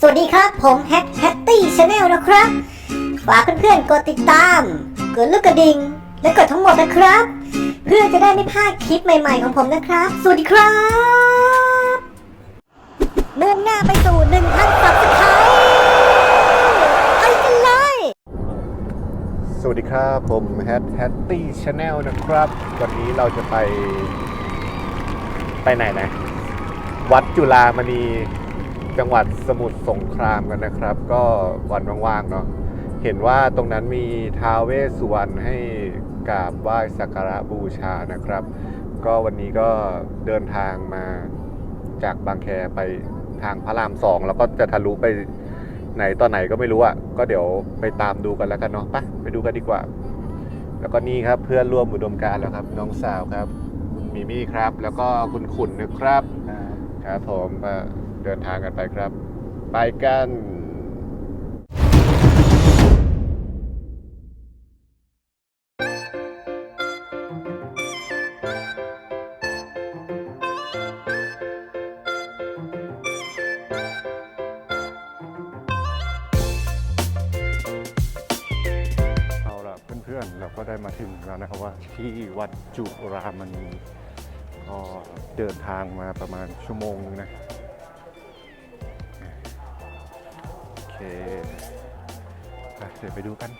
สวัสดีครับ ผมแฮ t แฮตตี้ชาแนลนะครับ ฝากเพื่อนๆกดติดตาม กดลูกกระดิ่ง และกดทั้งหมดนะครับ เพื่อจะได้ไม่พลาดคลิปใหม่ๆของผมนะครับ สวัสดีครับมุ่งหน้าไปสู่1,000ซับสไครไปกันเลย สวัสดีครับ ผมแฮทแฮตตี้ชาแนลนะครับ วันนี้เราจะไป ไปไหนนะ วัดจุฬามณี จังหวัดสมุทรสงครามกันนะครับ ก็วันว่างๆเนาะเห็นว่าตรงนั้นมีท้าวเวสสุวรรณให้กราบไหว้สักการะบูชานะครับ ก็วันนี้ก็เดินทางมาจากบางแคไปทางพระรามสองแล้วก็จะทะลุไปไหนตอนไหนก็ไม่รู้อะก็เดี๋ยวไปตามดูกันแล้วกันเนาะไปไปดูกันดีกว่า แล้วก็นี่ครับเพื่อนร่วมอุดมการแล้วครับ น้องสาวครับมิมี่ครับ แล้วก็คุณขุนนะครับ ครับผมก็ เดินทางกันไปครับ ไปกันเอาละเพื่อนๆเราก็ได้มาถึงแล้วนะครับว่าที่วัดจุรามณีก็เดินทางมาประมาณชั่วโมงนึงนะ เคอะเดี๋ยวไปดูกัน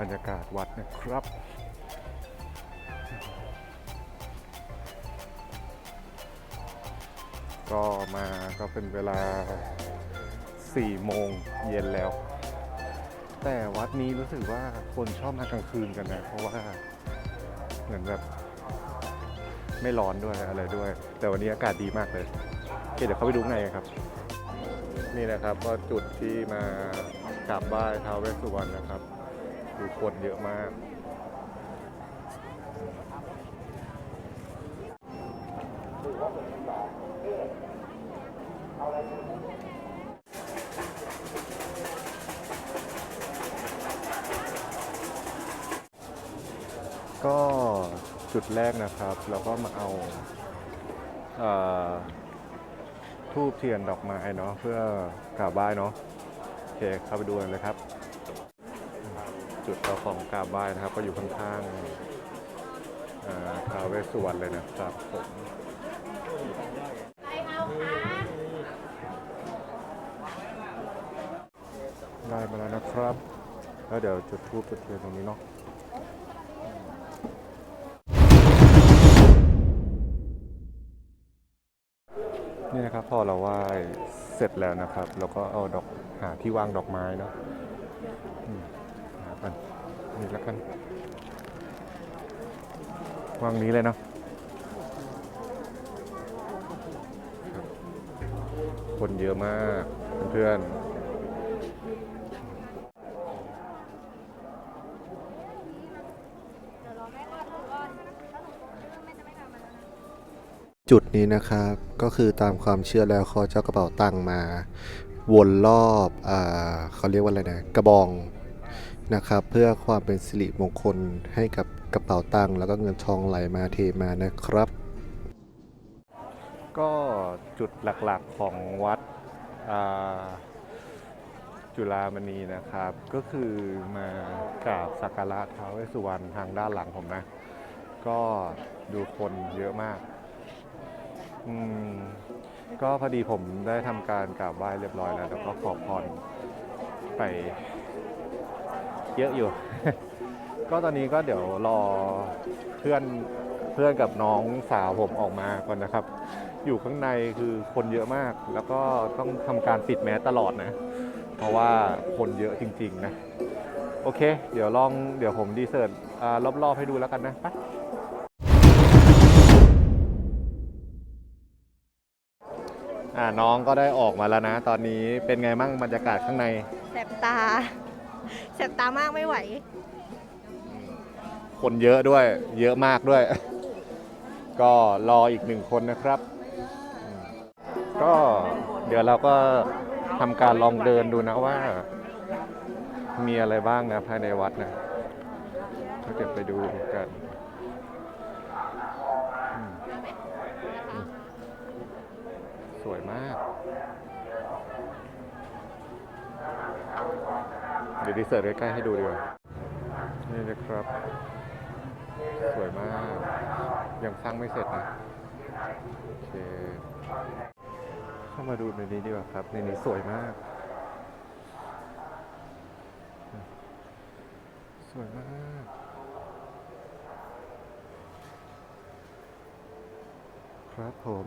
บรรยากาศวัดนะครับก็มาก็เป็นเวลา 4 โมงเย็นแล้ว แต่วัดนี้รู้สึกว่าคนชอบมากลางคืนกันนะ เพราะว่าเหมือนแบบไม่ร้อนด้วยอะไรด้วย แต่วันนี้อากาศดีมากเลย โอเคเดี๋ยวเข้าไปดูข้างในกันครับ นี่นะครับก็จุดที่มากราบไหว้ท้าวเวสสุวรรณนะครับดูคนเยอะมาก ก็จุดแรกนะครับ เราก็มาเอาเอ่อ ทูบเทียนดอกไม้เนาะเพื่อกราบไหว้เนาะโอเคเข้าไปดูกันเลยครับ จุดเราของกราบไหว้นะครับ ก็อยู่ข้างๆทาวเวสสุวรรณเลยนะครับผมได้มาแล้วนะครับ แล้วเดี๋ยวจุดทูบจุดเทียนตรงนี้เนาะ นี่นะครับพอเราไหว้เสร็จแล้วนะครับเราก็เอาดอกหาที่วางดอกไม้เนาะหากันนี่แล้วกันวางนี้เลยเนาะครับคนเยอะมากเพื่อน จุดนี้นะครับก็คือตามความเชื่อแล้วเขาจะเอากระเป๋าตังมา วนรอบอ่าเขาเรียกว่าอะไรนะกระบองนะครับ เพื่อความเป็นสิริมงคลให้กับกระเป๋าตังแล้วก็เงินทองไหลมาเทมานะครับ ก็จุดหลักๆของวัดจุฬามณีนะครับ ก็คือมากราบสักการะท้าวเวสสุวรรณทางด้านหลังผมนะ ก็ดูคนเยอะมาก อืมก็พอดีผมได้ทำการกราบไหว้เรียบร้อยแล้วแล้วก็ขอพรไปเยอะอยู่ ก็ตอนนี้ก็เดี๋ยวรอเพื่อนเพื่อนกับน้องสาวผมออกมาก่อนนะครับ อยู่ข้างในคือคนเยอะมาก แล้วก็ต้องทำการปิดแมสตลอดนะ เพราะว่าคนเยอะจริง ๆ นะ โอเค เดี๋ยวลองเดี๋ยวผมดีเซิร์ตอ่ารอบๆให้ดูแล้วกันนะไปอ่าน้องก็ได้ออกมาแล้วนะ ตอนนี้เป็นไงมั่งบรรยากาศข้างใน แสบตา แสบตามากไม่ไหว คนเยอะด้วย เยอะมากด้วย ก็รออีกหนึ่งคนนะครับอืมก็เดี๋ยวเราก็ทำการลองเดินดูนะว่า มีอะไรบ้างนะภายในวัดนะก็เดี๋ยวไปดูกันอืม สวยมากเดี๋ยวดีเสิร์ตใกล้ๆให้ดูดีกว่านี่นะครับ สวยมาก ยังสร้างไม่เสร็จนะโอเคเข้ามาดูในนี้ดีกว่าครับ ในนี้สวยมาก สวยมากครับผม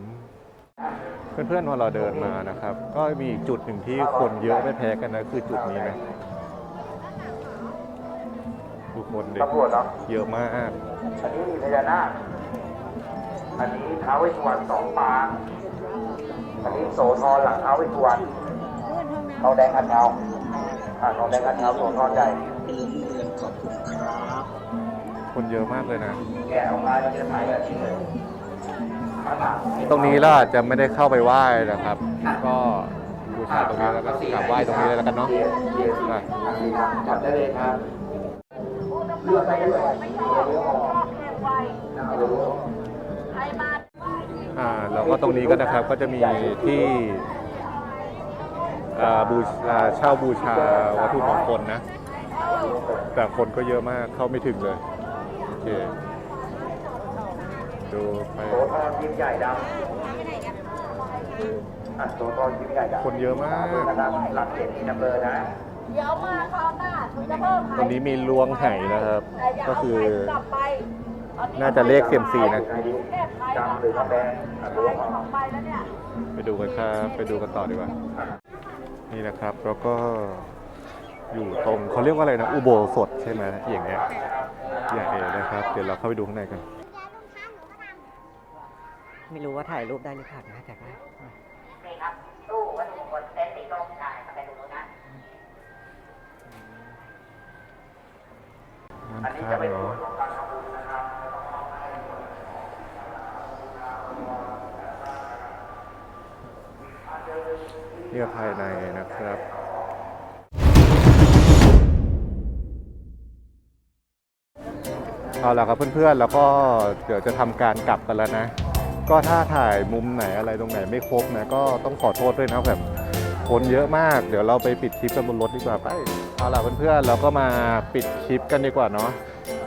เพื่อนๆพอเราเดินมานะครับ ก็มีอีกจุดหนึ่งที่คนเยอะไม่แพ้กันนะคือจุดนี้นะดูคนเด็กตำรวจเนาะเยอะมาก อันนี้มีพญานาค อันนี้ท้าวเวสสุวรรณสองปางอันนี้โสธรหลังท้าวเวสสุวรรณทองแดงอันเทาอ่าทองแดงอันเทาโสธรใหญ่คนเยอะมากเลยนะ แกะออกมาจะเป็นไม้แบบนี้เลยมาถาม ตรงนี้เราอาจจะไม่ได้เข้าไปไหว้นะครับ ก็บูชาตรงนี้แล้วก็กราบไหว้ตรงนี้เลยแล้วกันเนาะได้จับได้เลยครับเลือกไปเลยอ่าก็ตรงนี้ก็นะครับก็จะมีที่อ่าบูชาเช่าบูชาวัตถุมงคลนะ แต่คนก็เยอะมากเข้าไม่ถึงเลยโอเค ดูไป โสธรยิ้มใหญ่ดำอะโสธรยิ้มใหญ่ดำคนเยอะมากนะครับหลักเจ็ดมีนัมเบอร์นะเดี๋ยวมาคราวหน้าหนูจะเพิ่มตรงนี้มีล้วงไหนะครับ แต่อย่าก็เอาคือไปกลับไปตอนนี้น่าจะเลขเซียมซี นะ ดำหรือทองแดงอะล้วงเอาสองใบแล้วเนี่ย ไปดูกันครับ ไปดูกันต่อดีกว่า นี่นะครับ แล้วก็อยู่ตรงเขาเรียกว่าอะไรนะ อุโบสถใช่ไหมอย่างเงี้ยอย่างเอนะครับ เดี๋ยวเราเข้าไปดูข้างในกัน ไม่รู้ว่าถ่ายรูปได้หรือเปล่านะแต่ก็นี่ครับตู้วัตถุมงคลเต็นท์สีส้มใช่ครับเป็นตรงนู้นนะอันนี้จะเป็นส่วนของการทำบุญนะครับนี่ก็ภายในนะครับเอาละครับเพื่อนๆ แล้วก็เดี๋ยวจะทำการกลับกันแล้วนะ ก็ถ้าถ่ายมุมไหนอะไรตรงไหนไม่ครบนะก็ต้องขอโทษด้วยนะแบบคนเยอะมาก เดี๋ยวเราไปปิดคลิปกันบนรถดีกว่าไปเอาล่ะเพื่อนๆเราก็มาปิดคลิปกันดีกว่าเนาะ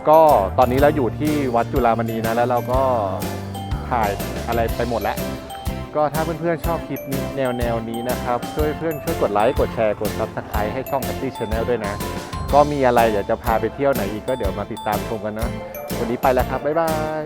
ก็ตอนนี้เราอยู่ที่วัดจุฬามณีนะแล้วเราก็ถ่ายอะไรไปหมดแล้ว ก็ถ้าเพื่อนๆชอบคลิปนี้แนวแนวนี้นะครับ ช่วยเพื่อนช่วยกดไลค์กดแชร์กด subscribe ให้ช่อง Happy Channel ด้วยนะ ก็มีอะไรอยากจะพาไปเที่ยวไหนอีกก็เดี๋ยวมาติดตามชมกันนะวันนี้ไปแล้วครับบ๊ายบาย